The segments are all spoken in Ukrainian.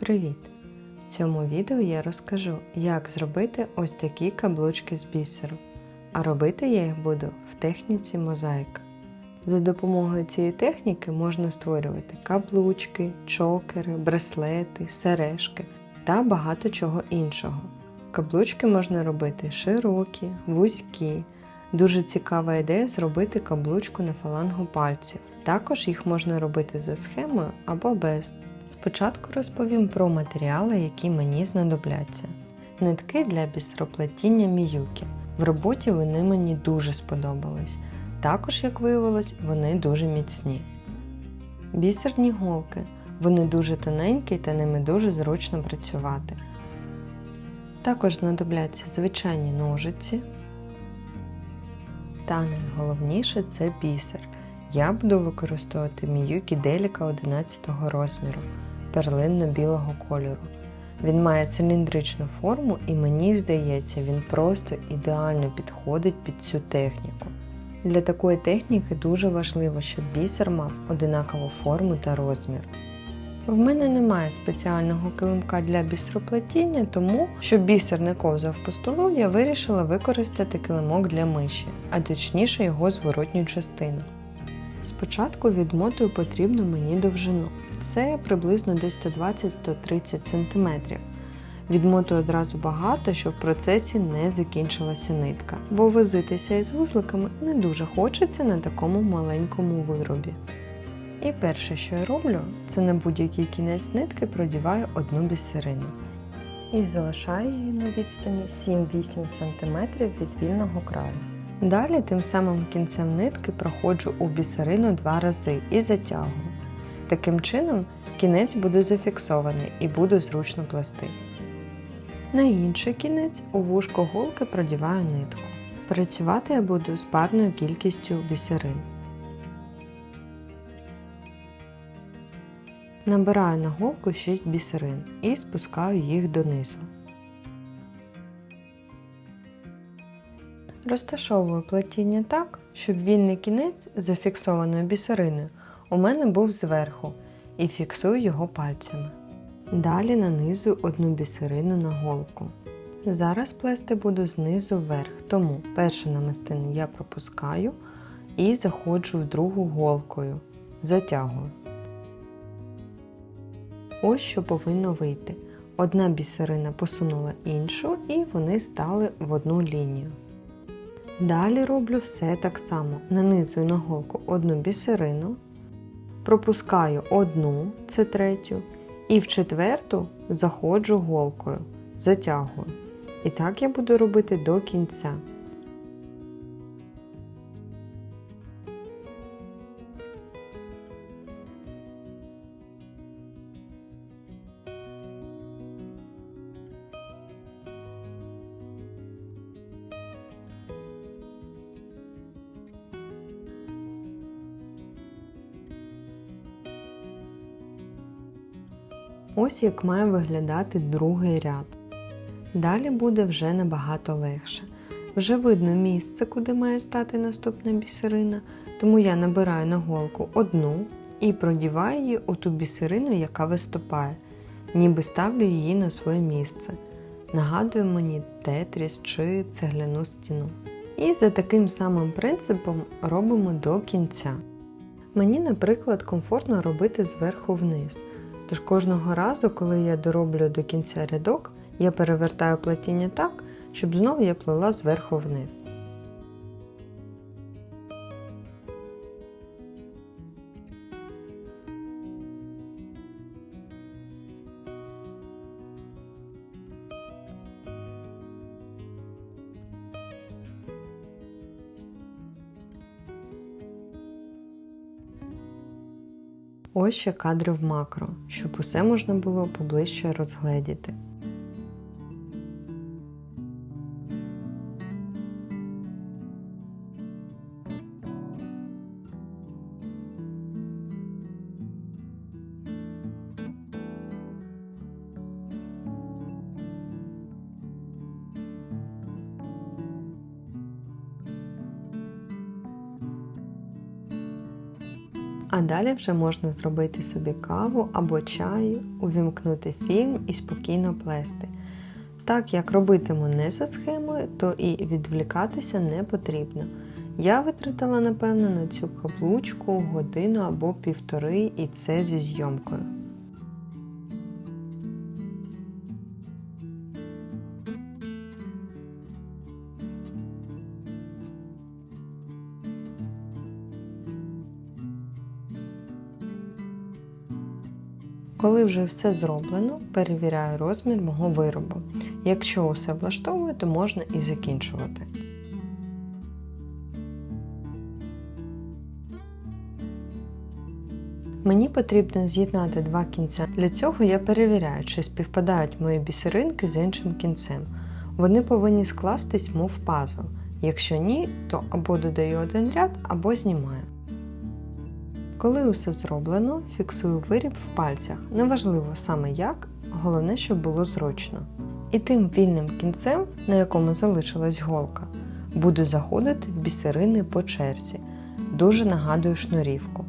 Привіт! В цьому відео я розкажу, як зробити ось такі каблучки з бісеру. А робити я їх буду в техніці мозаїка. За допомогою цієї техніки можна створювати каблучки, чокери, браслети, сережки та багато чого іншого. Каблучки можна робити широкі, вузькі. Дуже цікава ідея зробити каблучку на фалангу пальців. Також їх можна робити за схемою або без. Спочатку розповім про матеріали, які мені знадобляться. Нитки для бісероплетіння міюки. В роботі вони мені дуже сподобались. Також, як виявилось, вони дуже міцні. Бісерні голки. Вони дуже тоненькі та ними дуже зручно працювати. Також знадобляться звичайні ножиці. Та найголовніше це бісер. Я буду використовувати Міюкі Деліка 11 розміру перлинно-білого кольору. Він має циліндричну форму і мені здається, він просто ідеально підходить під цю техніку. Для такої техніки дуже важливо, щоб бісер мав одинакову форму та розмір. В мене немає спеціального килимка для бісероплетіння, тому, щоб бісер не ковзав по столу, я вирішила використати килимок для миші, а точніше його зворотню частину. Спочатку відмотую потрібну мені довжину. Це приблизно десь 120-130 см. Відмотую одразу багато, щоб в процесі не закінчилася нитка, бо возитися із вузликами не дуже хочеться на такому маленькому виробі. І перше, що я роблю, це на будь-який кінець нитки продіваю одну бісерину. І залишаю її на відстані 7-8 см від вільного краю. Далі тим самим кінцем нитки проходжу у бісерину два рази і затягую. Таким чином кінець буде зафіксований і буде зручно плести. На інший кінець у вушко голки продіваю нитку. Працювати я буду з парною кількістю бісерин. Набираю на голку 6 бісерин і спускаю їх донизу. Розташовую плетіння так, щоб вільний кінець зафіксованої бісериною у мене був зверху і фіксую його пальцями. Далі нанизую одну бісерину на голку. Зараз плести буду знизу вверх, тому першу намистину я пропускаю і заходжу в другу голкою. Затягую. Ось що повинно вийти. Одна бісерина посунула іншу, і вони стали в одну лінію. Далі роблю все так само. Нанизую на голку одну бісерину, пропускаю одну, це третю, і в четверту заходжу голкою, затягую. І так я буду робити до кінця. Ось як має виглядати другий ряд. Далі буде вже набагато легше. Вже видно місце, куди має стати наступна бісерина, тому я набираю на голку одну і продіваю її у ту бісерину, яка виступає, ніби ставлю її на своє місце. Нагадує мені тетріс чи цегляну стіну. І за таким самим принципом робимо до кінця. Мені, наприклад, комфортно робити зверху вниз. Тож кожного разу, коли я дороблю до кінця рядок, я перевертаю платіння так, щоб знову я плела зверху вниз. Ось ще кадри в макро, щоб усе можна було поближче розгледіти. А далі вже можна зробити собі каву або чай, увімкнути фільм і спокійно плести. Так як робитиму не за схемою, то і відвлікатися не потрібно. Я витратила, напевно, на цю каблучку годину або півтори, і це зі зйомкою. Коли вже все зроблено, перевіряю розмір мого виробу. Якщо усе влаштовує, то можна і закінчувати. Мені потрібно з'єднати два кінця. Для цього я перевіряю, чи співпадають мої бісеринки з іншим кінцем. Вони повинні скластись, мов пазл. Якщо ні, то або додаю один ряд, або знімаю. Коли усе зроблено, фіксую виріб в пальцях. Неважливо саме як, головне, щоб було зручно. І тим вільним кінцем, на якому залишилась голка, буду заходити в бісерини по черзі. Дуже нагадую шнурівку.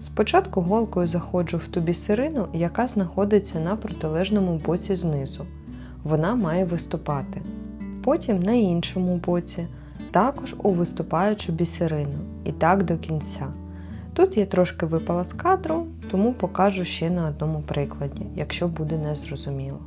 Спочатку голкою заходжу в ту бісерину, яка знаходиться на протилежному боці знизу. Вона має виступати. Потім на іншому боці, також у виступаючу бісерину. І так до кінця. Тут я трошки випала з кадру, тому покажу ще на одному прикладі, якщо буде незрозуміло.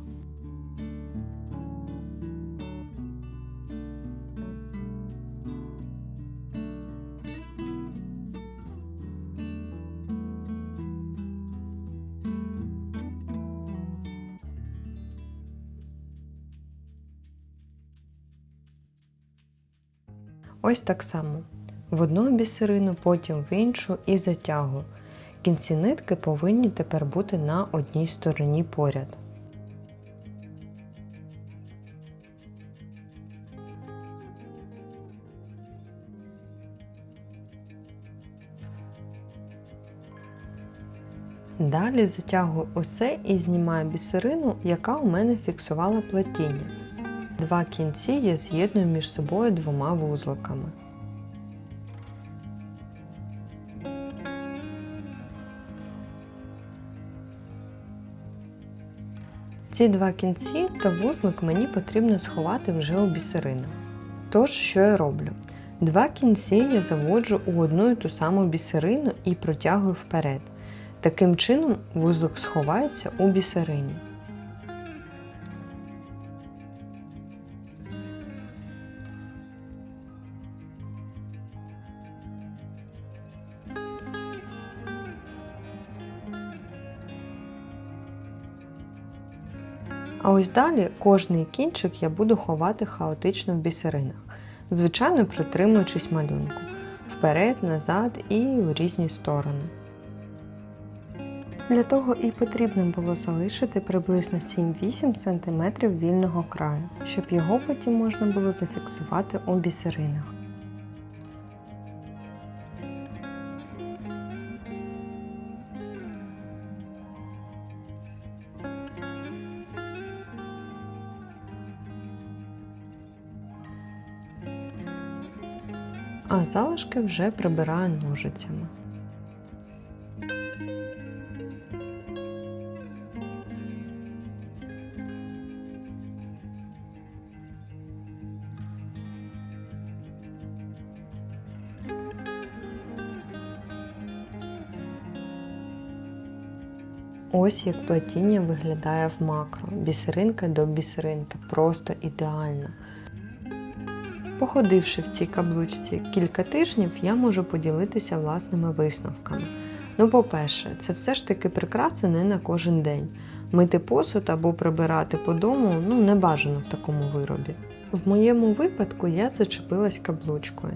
Ось так само. В одну бісерину, потім в іншу і затягую. Кінці нитки повинні тепер бути на одній стороні поряд. Далі затягую усе і знімаю бісерину, яка у мене фіксувала плетіння. Два кінці я з'єдную між собою двома вузликами. Ці два кінці та вузлик мені потрібно сховати вже у бісеринах. Тож, що я роблю? Два кінці я заводжу у одну і ту саму бісерину і протягую вперед. Таким чином вузлик сховається у бісерині. А ось далі кожний кінчик я буду ховати хаотично в бісеринах, звичайно притримуючись малюнку вперед, назад і у різні сторони. Для того і потрібно було залишити приблизно 7-8 см вільного краю, щоб його потім можна було зафіксувати у бісеринах. А залишки вже прибираю ножицями. Ось як плетіння виглядає в макро. Бісеринка до бісеринки. Просто ідеально. Походивши в цій каблучці кілька тижнів, я можу поділитися власними висновками. Ну, по-перше, це все ж таки прикраси не на кожен день. Мити посуд або прибирати по дому ну, не бажано в такому виробі. В моєму випадку я зачепилась каблучкою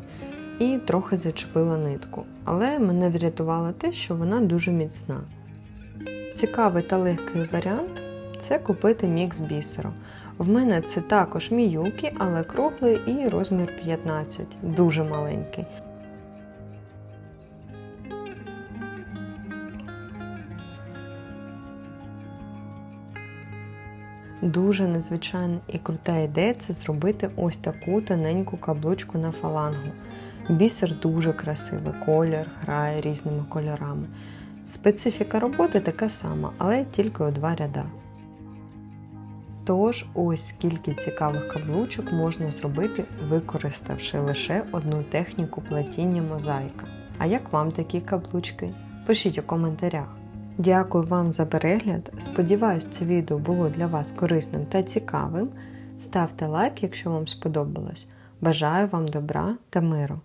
і трохи зачепила нитку, але мене врятувало те, що вона дуже міцна. Цікавий та легкий варіант це купити мікс бісеру. В мене це також міюкі, але круглий і розмір 15, дуже маленький. Дуже незвичайна і крута ідея це зробити ось таку тоненьку каблучку на фалангу. Бісер дуже красивий, колір грає різними кольорами. Специфіка роботи така сама, але тільки у два ряда. Тож, ось скільки цікавих каблучок можна зробити, використавши лише одну техніку плетіння мозаїка. А як вам такі каблучки? Пишіть у коментарях. Дякую вам за перегляд. Сподіваюсь, це відео було для вас корисним та цікавим. Ставте лайк, якщо вам сподобалось. Бажаю вам добра та миру!